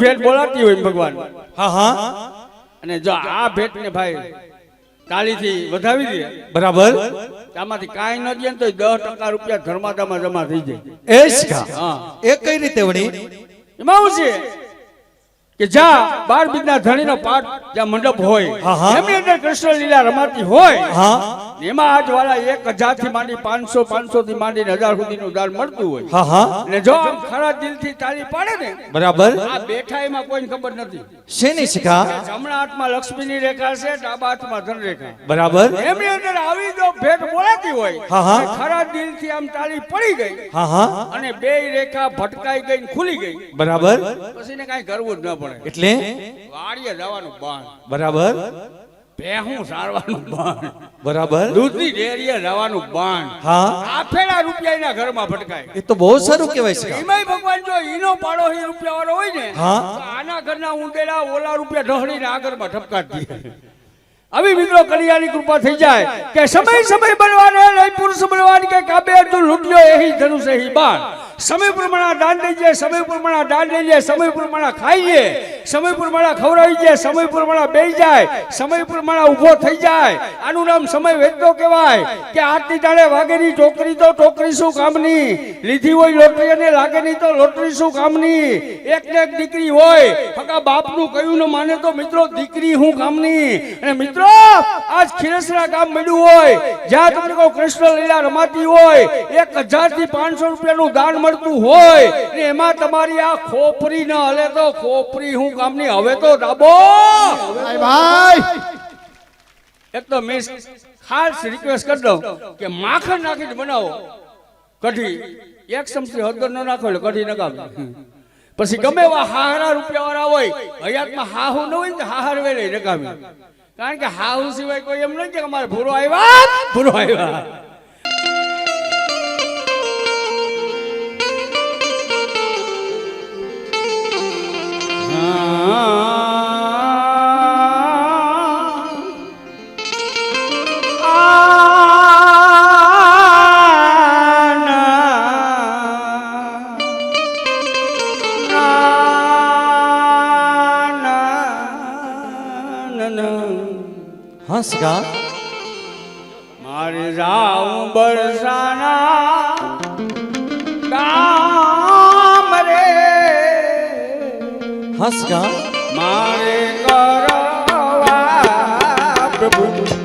ભેટ બોલાતી હોય ભગવાન. હા હા. અને જો આ ભેટ ને ભાઈ તાળીથી વધાવી દે. બરાબર. આમાંથી કાંઈ ન દે ને તો દસ ટકા રૂપિયા ધર્માદામાં જમા થઈ જાય. એ જ હા. એ કઈ રીતે વળી એમાં શું છે કે જ્યાં બાર બીજના ધણીનો પાઠ જ્યાં મંડપ હોય હા, હા. એમની અંદર કૃષ્ણ લીલા રમાતી હોય હા. એમાં આજ વાળા એક હજારથી માંડી પાંચસો પાંચસો થી માંડીને હજાર સુધીનું દાન મળતું હોય. હા હા. ને જો આમ ખરા દિલથી તાળી પાડે ને બરાબર. આ બેઠા એમાં કોઈને ખબર નથી. શેની શિખા? જમણા હાથમાં લક્ષ્મીની રેખા છે ડાબા હાથમાં ધન રેખા બરાબર. એમની અંદર આવી જો ભેટ બોલાતી હોય હા, હા. ખરા ખરા દિલથી આમ તાળી પડી ગઈ. હા હા. અને બે રેખા ભટકાઈ ગઈ ને ખુલી ગઈ. બરાબર. પછી ને કાંઈ કરવું જ ન પડે. એટલે? વાડીએ જવાનું બાણ. બરાબર. ભેહું સારવાનું બાણ. બરાબર? દૂધની ડેરીએ જવાનું બાણ. હા. આફેલા રૂપિયા એના ઘરમાં ભટકાય. એ તો બહુ સારું કહેવાય છે. એમાંય ભગવાન જો ઈનો પાડો એ રૂપિયા વાળો હોય ને હા. આના ઘરના ઊંડેલા ઓલા રૂપિયા ઢહળીને આ ઘરમાં ઠપકારી દે આવી મિત્રો કલિયાની કૃપા થઈ જાય કે સમય સમય બનવાને લઈ પુરુષ બનવાની કે કાબે અર્જુન લૂટ્યો એહી ધનુષ એહી બાણ. સમય પ્રમાણે દાન દઈ જાય સમય પ્રમાણે દાન લઈ જાય સમય પ્રમાણે ખાઈ લે સમય પ્રમાણે ખવડાવી જાય સમય પ્રમાણે બેસી જાય, સમય પ્રમાણે ઊભો થઈ જાય. આનું નામ સમય વેચતો કહેવાય કે આટલી ટાળે વાગેની ટોકરી તો ટોકરી શું કામની? લીધી હોય લોટરી અને લાગે નહીં તો લોટરી શું કામની? એક ને એક દીકરી હોય ફકા બાપનું કહ્યું ને માને તો મિત્રો દીકરી હું કામની? અને મિત્રો, આજ ખીરસરા ગામ મળ્યું હોય, જ્યાં તમને કહો કૃષ્ણ લીલા રમાતી હોય, એક હજારથી પાંચસો રૂપિયાનું દાન મળતું હોય ને એમાં તમારી આ ખોપરી ન હલે તો ખોપરી હું કામની હવે તો ડાબો. ભાઈ એક તો મિસ ખાસ રિક્વેસ્ટ કરી દઉં કે માખણ નાખીને બનાવો. કઢી. એક ચમચી હળદર ન નાખો એટલે કઢી નકામે પછી ગમે એવા હાહારા રૂપિયા વાળા હોય હયાતમાં હાહુ ન હોય ને હાહાર વેલે નકામે કારણ કે હાહુ સિવાય કોઈ એમ નહીં કે અમારે ભૂરો આવ્યા ભૂરો આવ્યા. હા શિખા મારે રામ બરસાના હા શિખા મારે કરવા પ્રભુ.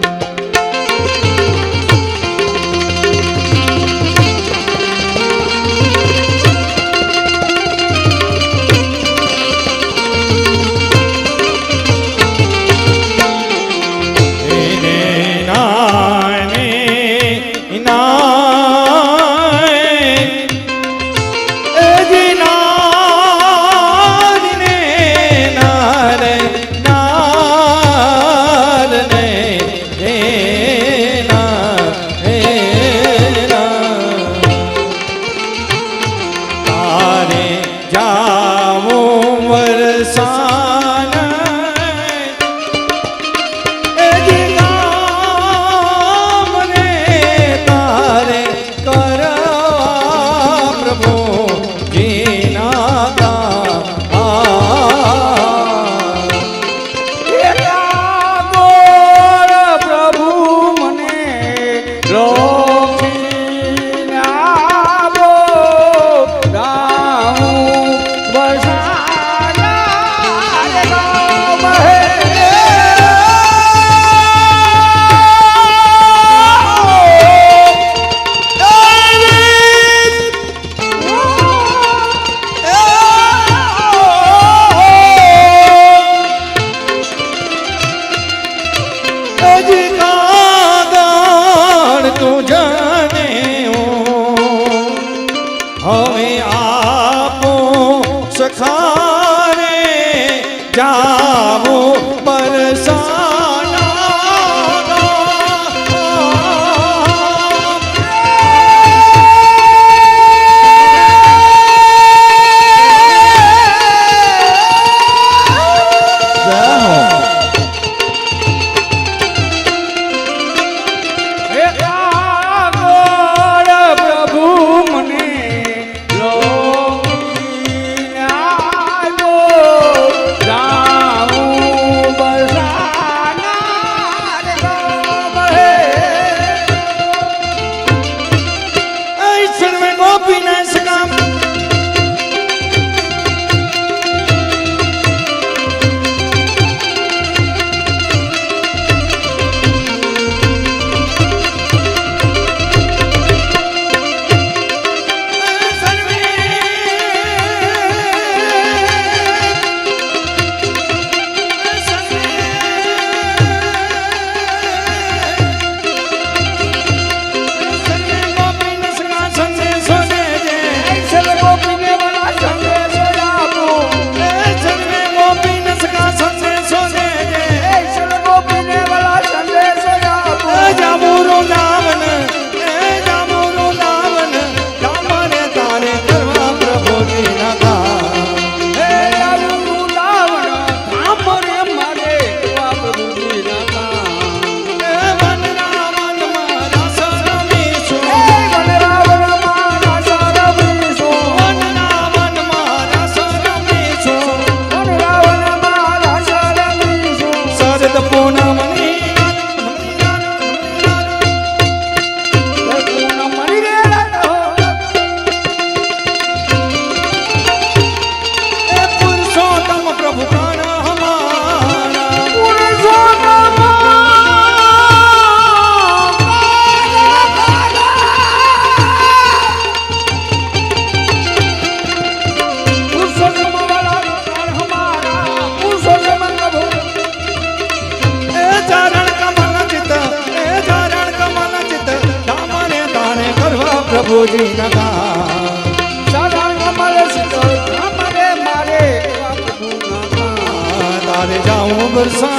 જાઉં બરસાના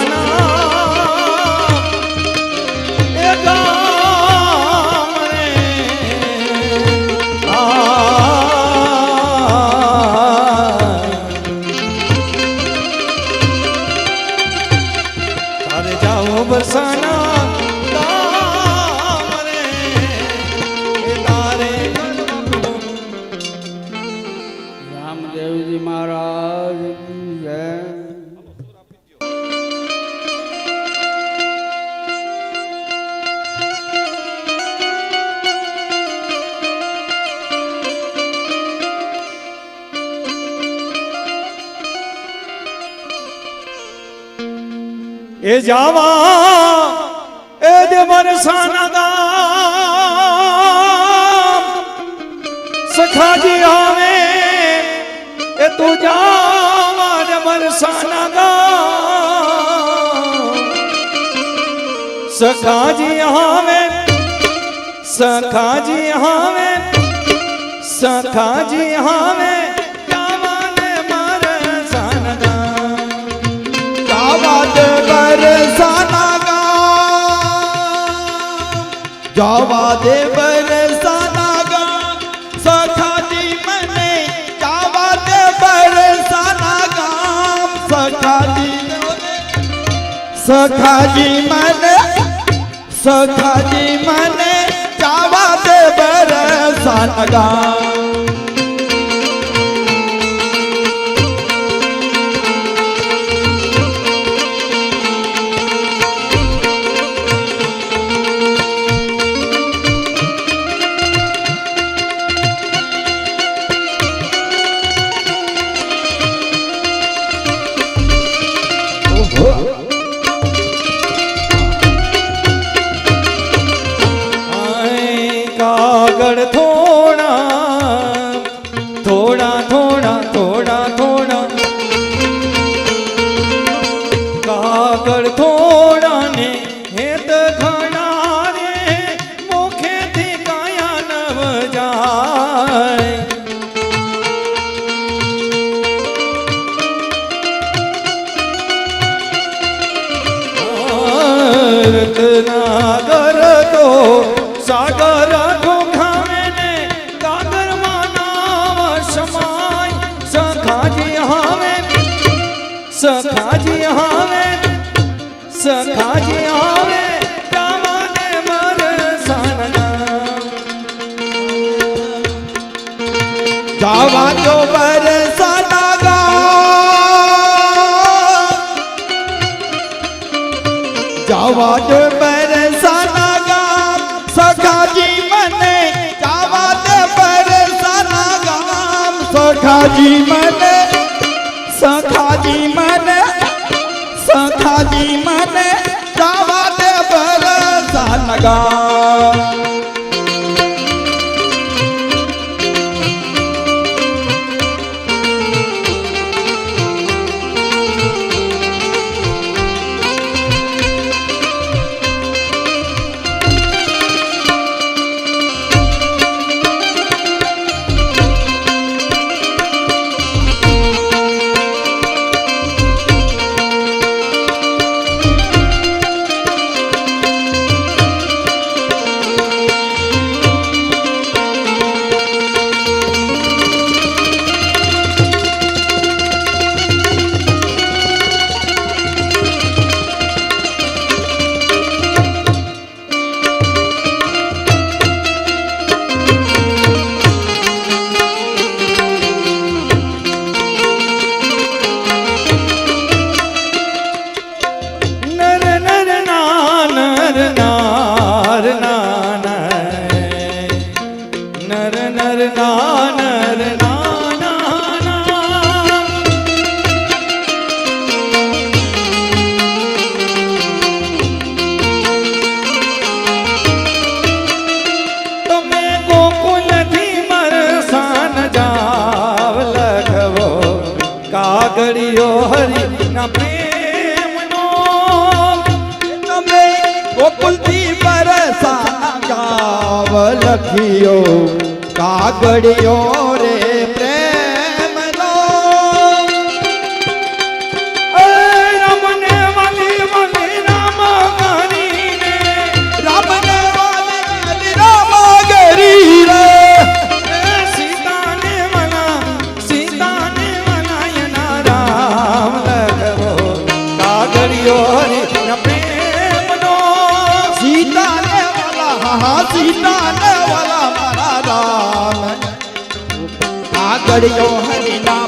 એ જાવા, એ દે બરસાના ગામ. સખાજી આવે, એ તું જાવા દે બરસાના ગામ. સખાજી આવે સખાજી આવે સખાજી આવે. જાવા દે બરસાના ગામ. સખાજી મને જાવા દે બરસાના ગામ. સખાજી સખાજી મને સખાજી મને જાવા દે બરસાના ગામ. સખાજી આવે સખાજી આવે જાવા દો બરસાના ગામ જાવા દો બરસાના ગામ સખાજી મને જાવા દે બરસાના ગામ સખાજી મને સખાજી મને સખાજી મને જાવા દે બરસાના ગામ લખિયો કાગળિયો રે પ્રેમનો. 的永恒的。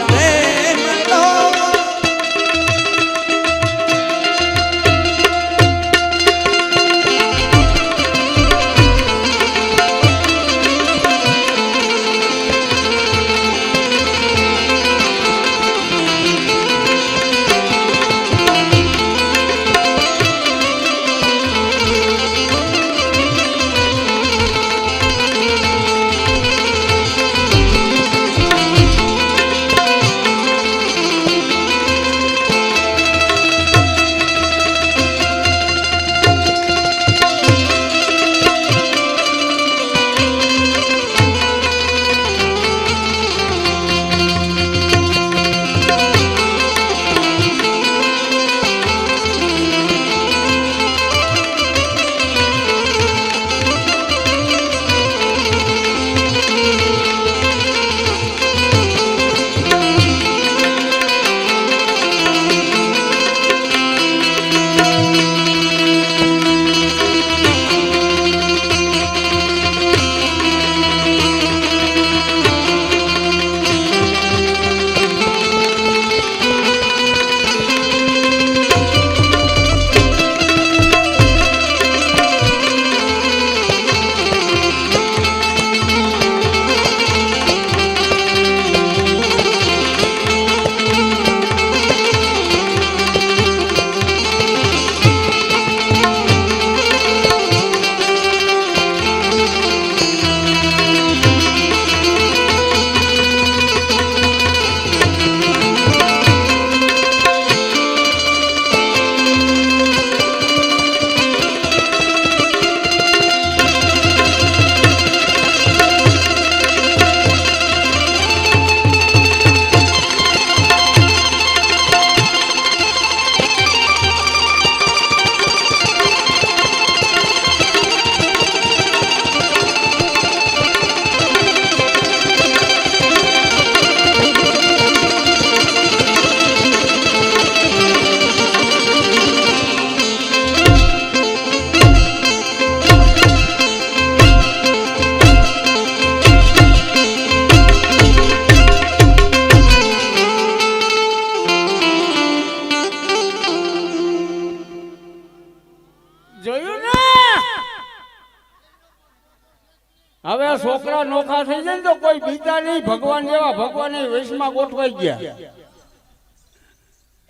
નહીં ભગવાન જેવા ભગવાન વેશમાં ગોઠવાઈ ગયા.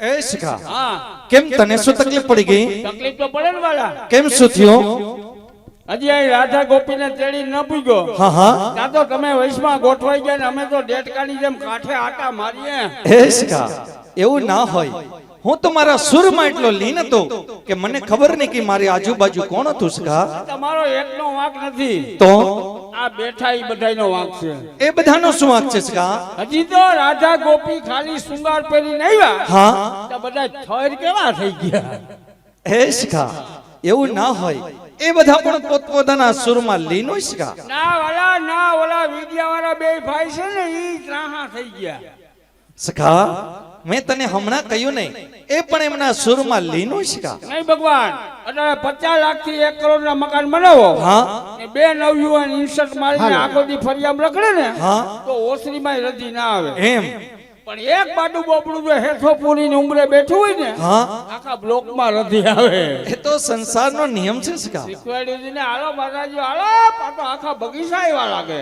એ શિખા હા. કેમ તને શું તકલીફ પડી ગઈ? તકલીફ તો પડે ને વાળા. કેમ શું થયું? હજી અહીં રાધા ગોપીને તેડી ન પૂગ્યો. હા હા. ત્યાં તો તમે વૈશમાં ગોઠવાઈ ગયા ને અમે તો ડેટકાની જેમ કાંઠે આટા મારીએ. એ શિખા એવું ના હોય. હું તો મારા સુરમાં એટલો લીન હતો કે મને ખબર નહીં કે મારી આજુબાજુ કોણ હતું શિખા તમારો એકનો વાંક નથી. તો? આ બેઠા એ બધાનો વાંક છે. એ બધાનો શું વાંક છે શિખા હજી તો રાધા ગોપી ખાલી શૃંગાર પહેરીને આવ્યા. હા. તો બધા થર કેવા થઈ ગયા? હે શિખા એવું ના હોય. એ બધા પણ પોતપોતાના સુરમાં લીન હોય શિખા ના વાલા ના ઓલા વિદ્યા વાળા બે ભાઈ છે ને ઈ ત્રાહા થઈ ગયા. સખા મેં તને હમણાં કહ્યું નહીં. એ પણ એમના સુરમાં લીનું છે. નહીં ભગવાન અત્યારે પચાસ લાખથી એક કરોડ ના મકાન બનાવો. હા. બે નવયુવાન ઇન્સર્ટ મારીને આખો દી ફરિયાદ રખડે ને હા. તો ઓસરીમાં રજી ના આવે. એમ. પણ એક બાડું બોપડું જો હેઠો પૂરીની ઉંમરે બેઠું હોય ને હા. આખા બ્લોકમાં રધી આવે. એ તો સંસારનો નિયમ છે શીખવાડ્યું ને હાલો માતાજી હાલો પાછો આખા બગીચા એવા લાગે.